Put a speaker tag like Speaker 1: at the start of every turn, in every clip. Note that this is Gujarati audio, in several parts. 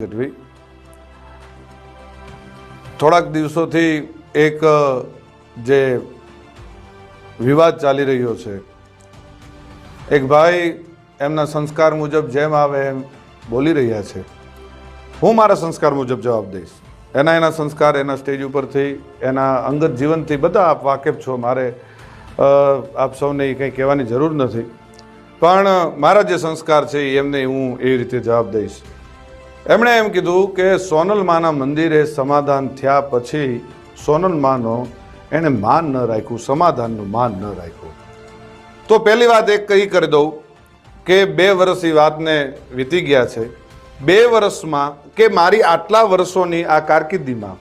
Speaker 1: ગઢવી થોડાક દિવસોથી એક જે વિવાદ ચાલી રહ્યો છે. એક ભાઈ એમના સંસ્કાર મુજબ જેમ આવે એમ બોલી રહ્યા છે. હું મારા સંસ્કાર મુજબ જવાબ દઈશ. એના એના સંસ્કાર એના સ્ટેજ ઉપરથી, એના અંગત જીવનથી બધા આપ વાકેફ છો. મારે આપ સૌને એ કંઈ કહેવાની જરૂર નથી. પણ મારા જે સંસ્કાર છે, એમને હું એ રીતે જવાબ દઈશ. એમણે એમ કીધું કે સોનલ માના મંદિરે સમાધાન થયા પછી સોનલ માનો એણે માન ન રાખ્યું, સમાધાનનું માન ન રાખ્યું. તો પહેલી વાત એક કહી કરી દઉં કે બે વર્ષ એ વાતને વીતી ગયા છે. બે વર્ષમાં કે મારી આટલા વર્ષોની આ કારકિર્દીમાં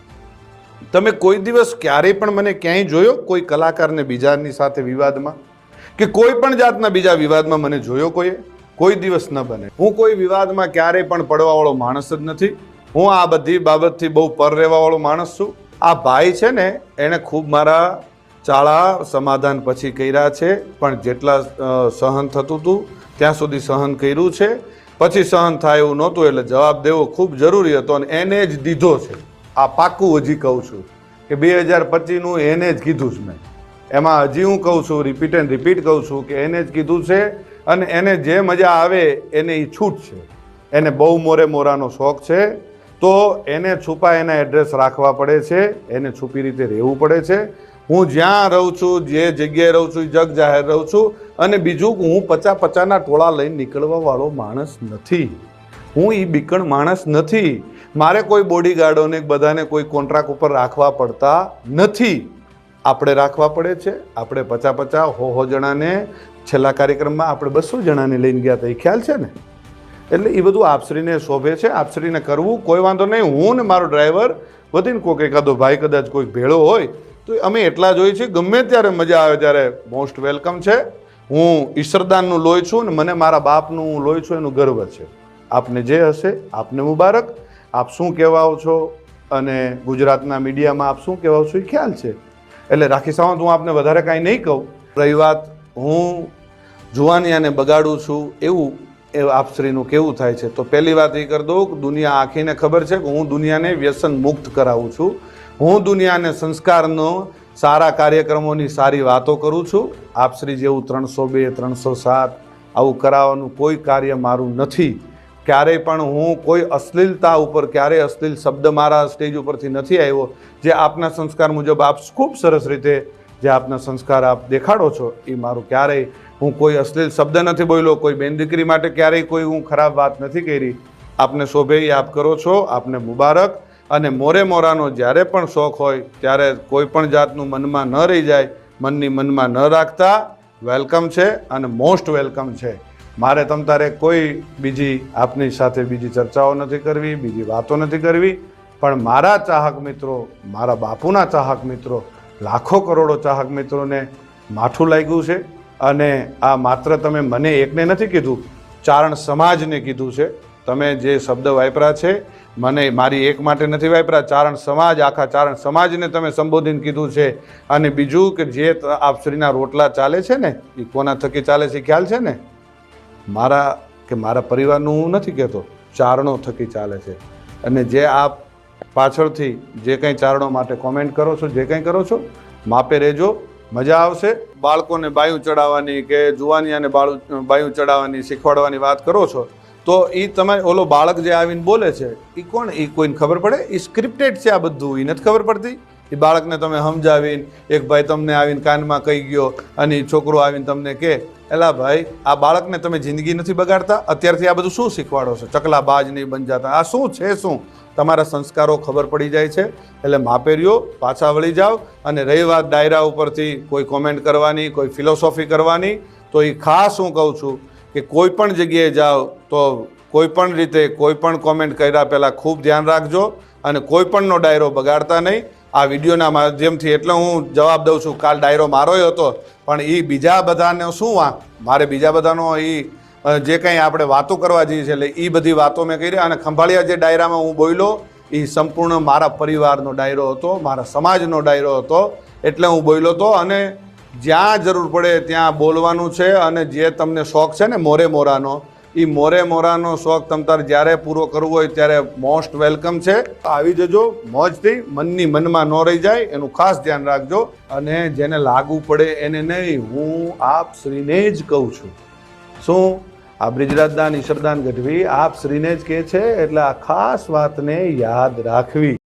Speaker 1: તમે કોઈ દિવસ ક્યારેય પણ મને ક્યાંય જોયો? કોઈ કલાકારને બીજાની સાથે વિવાદમાં? કે કોઈ પણ જાતના બીજા વિવાદમાં મને જોયો કોઈએ? કોઈ દિવસ ન બને. હું કોઈ વિવાદમાં ક્યારેય પણ પડવાવાળો માણસ જ નથી. હું આ બધી બાબતથી બહુ પર રહેવાવાળો માણસ છું. આ ભાઈ છે ને, એણે ખૂબ મારા ચાળા સમાધાન પછી કર્યા છે. પણ જેટલા સહન થતું હતું ત્યાં સુધી સહન કર્યું છે. પછી સહન થાય એવું નહોતું, એટલે જવાબ દેવો ખૂબ જરૂરી હતો અને એને જ દીધો છે. આ પાક્કું હજી કહું છું કે બે હજાર પચીસનું એને જ કીધું છે મેં. એમાં હજી હું કહું છું રિપીટ એન્ડ રિપીટ કહું છું કે એને જ કીધું છે અને એને જે મજા આવે એને એ છૂટ છે. એને બહુ મોરે મોરાનો શોખ છે. તો એને છુપા એના એડ્રેસ રાખવા પડે છે. એને છુપી રીતે રહેવું પડે છે. હું જ્યાં રહું છું, જે જગ્યાએ રહું છું જગ જાહેર રહું છું. અને બીજું હું પચા પચાના ટોળા લઈને નીકળવા વાળો માણસ નથી. હું એ બીકણ માણસ નથી. મારે કોઈ બોડીગાર્ડોને બધાને કોઈ કોન્ટ્રાક્ટ ઉપર રાખવા પડતા નથી. આપણે રાખવા પડે છે. આપણે પચા પચા હો હો જણાને છેલ્લા કાર્યક્રમમાં આપણે બસો જણાને લઈને ગયા હતા. એ ખ્યાલ છે ને? એટલે એ બધું આપશ્રીને શોભે છે. આપશ્રીને કરવું કોઈ વાંધો નહીં. હું ને મારો ડ્રાઈવર વધીને કોઈક એકાદો ભાઈ કદાચ કોઈક ભેળો હોય, તો અમે એટલા જ હોઈએ છીએ. ગમે ત્યારે મજા આવે ત્યારે મોસ્ટ વેલકમ છે. હું ઈશ્વરદાનનું લોહી છું ને મને મારા બાપનું લોહી છું, એનું ગર્વ છે. આપને જે હશે, આપને મુબારક. આપ શું કહેવાઓ છો? અને ગુજરાતના મીડિયામાં આપ શું કહેવાઓ છો? એ ખ્યાલ છે. એટલે, રાખી સાવંત, હું આપને વધારે કાંઈ નહીં કહું. રહી વાત, હું જુવાનિયાને બગાડું છું એવું એ આપશ્રીનું કેવું થાય છે. તો પહેલી વાત એ કરી દઉં દુનિયા આખીને ખબર છે કે હું દુનિયાને વ્યસન મુક્ત કરાવું છું. હું દુનિયાને સંસ્કારનો સારા કાર્યક્રમોની સારી વાતો કરું છું. આપશ્રી જેવું ત્રણસો બે, ત્રણસો સાત આવું કરાવવાનું કોઈ કાર્ય મારું નથી. ક્યારેય પણ હું કોઈ અશ્લીલતા ઉપર, ક્યારેય અશ્લીલ શબ્દ મારા સ્ટેજ ઉપરથી નથી આવ્યો, જે આપના સંસ્કાર મુજબ આપ ખૂબ સરસ રીતે, જે આપના સંસ્કાર આપ દેખાડો છો, એ મારું ક્યારેય હું કોઈ અશ્લીલ શબ્દ નથી બોલ્યો, કોઈ બેન દીકરી માટે ક્યારેય કોઈ હું ખરાબ વાત નથી કરી. આપને શોભે આપ કરો છો, આપને મુબારક. અને મોરે મોરાનો જ્યારે પણ શોખ હોય, ત્યારે કોઈ પણ જાતનું મનમાં ન રહી જાય, મનની મનમાં ન રાખતા. વેલકમ છે અને મોસ્ટ વેલકમ છે. મારે તમ તારે કોઈ બીજી આપની સાથે બીજી ચર્ચાઓ નથી કરવી, બીજી વાતો નથી કરવી, પણ મારા ચાહક મિત્રો, મારા બાપુના ચાહક મિત્રો, લાખો કરોડો ચાહક મિત્રોને માઠું લાગ્યું છે અને આ માત્ર તમે મને એકને નથી કીધું, ચારણ સમાજને કીધું છે. તમે જે શબ્દ વાપરા છે, મને મારી એક માટે નથી વાપરા ચારણ સમાજ, આખા ચારણ સમાજને તમે સંબોધીને કીધું છે. અને બીજું કે જે આપશ્રીના રોટલા ચાલે છે ને એ કોના થકી ચાલે છે ખ્યાલ છે ને? મારા કે મારા પરિવારનું હું નથી કહેતો, ચારણો થકી ચાલે છે. અને જે આપ પાછળથી જે કંઈ ચારણો માટે કોમેન્ટ કરો છો, જે કંઈ કરો છો, માપે રહેજો, મજા આવશે. બાળકોને બાયું ચડાવવાની કે જુવાનિયાને બાળું, બાયું ચડાવવાની, શીખવાડવાની વાત કરો છો, તો એ તમે ઓલો બાળક જે આવીને બોલે છે એ કોણ? એ કોઈને ખબર પડે? એ સ્ક્રિપ્ટેડ છે આ બધું એ નથી ખબર પડતી? એ બાળકને તમે સમજાવીને એક ભાઈ તમને આવીને કાનમાં કહી ગયો અને છોકરો આવીને તમને કે એલા ભાઈ, આ બાળકને તમે જિંદગી નથી બગાડતા? અત્યારથી આ બધું શું શીખવાડો છો? ચકલા બાજ નહીં બન જતા આ શું છે શું? તમારા સંસ્કારો ખબર પડી જાય છે. એટલે માપેરીઓ પાછા વળી જાઓ અને રહી વાત ડાયરા ઉપરથી. કોઈ કોમેન્ટ કરવાની, કોઈ ફિલોસોફી કરવાની. તો એ ખાસ હું કહું છું કે કોઈ પણ જગ્યાએ જાઓ તો કોઈ પણ રીતે કોઈ પણ કોમેન્ટ કર્યા પહેલાં ખૂબ ધ્યાન રાખજો અને કોઈ પણનો ડાયરો બગાડતા નહીં. આ વિડીયોના માધ્યમથી એટલે હું જવાબ દઉં છું, કાલ ડાયરો મારોય હતો, પણ એ બીજા બધાને શું વા, મારે બીજા બધાનો એ જે કંઈ આપણે વાતો કરવા જઈએ છીએ, એટલે એ બધી વાતો મેં કરી અને ખંભાળિયા જે ડાયરામાં હું બોલ્યો એ સંપૂર્ણ મારા પરિવારનો ડાયરો હતો, મારા સમાજનો ડાયરો હતો, એટલે હું બોલ્યો હતો અને જ્યાં જરૂર પડે ત્યાં બોલવાનું છે અને જે તમને શોખ છે ને મોરે મોરાનો એ મોરે મોરાનો શોખ તમ તાર જ્યારે પૂરો કરવો હોય ત્યારે મોસ્ટ વેલકમ છે. આવી જજો મોજથી, મનની મનમાં ન રહી જાય, એનું ખાસ ધ્યાન રાખજો અને જેને લાગુ પડે એને નહીં, હું આપ શ્રીને જ કહું છું. શું? આ બ્રિજરાજદાન ઈશ્વરદાન ગઢવી આપ શ્રીને જ કહે છે એટલે આ ખાસ વાતને યાદ રાખવી.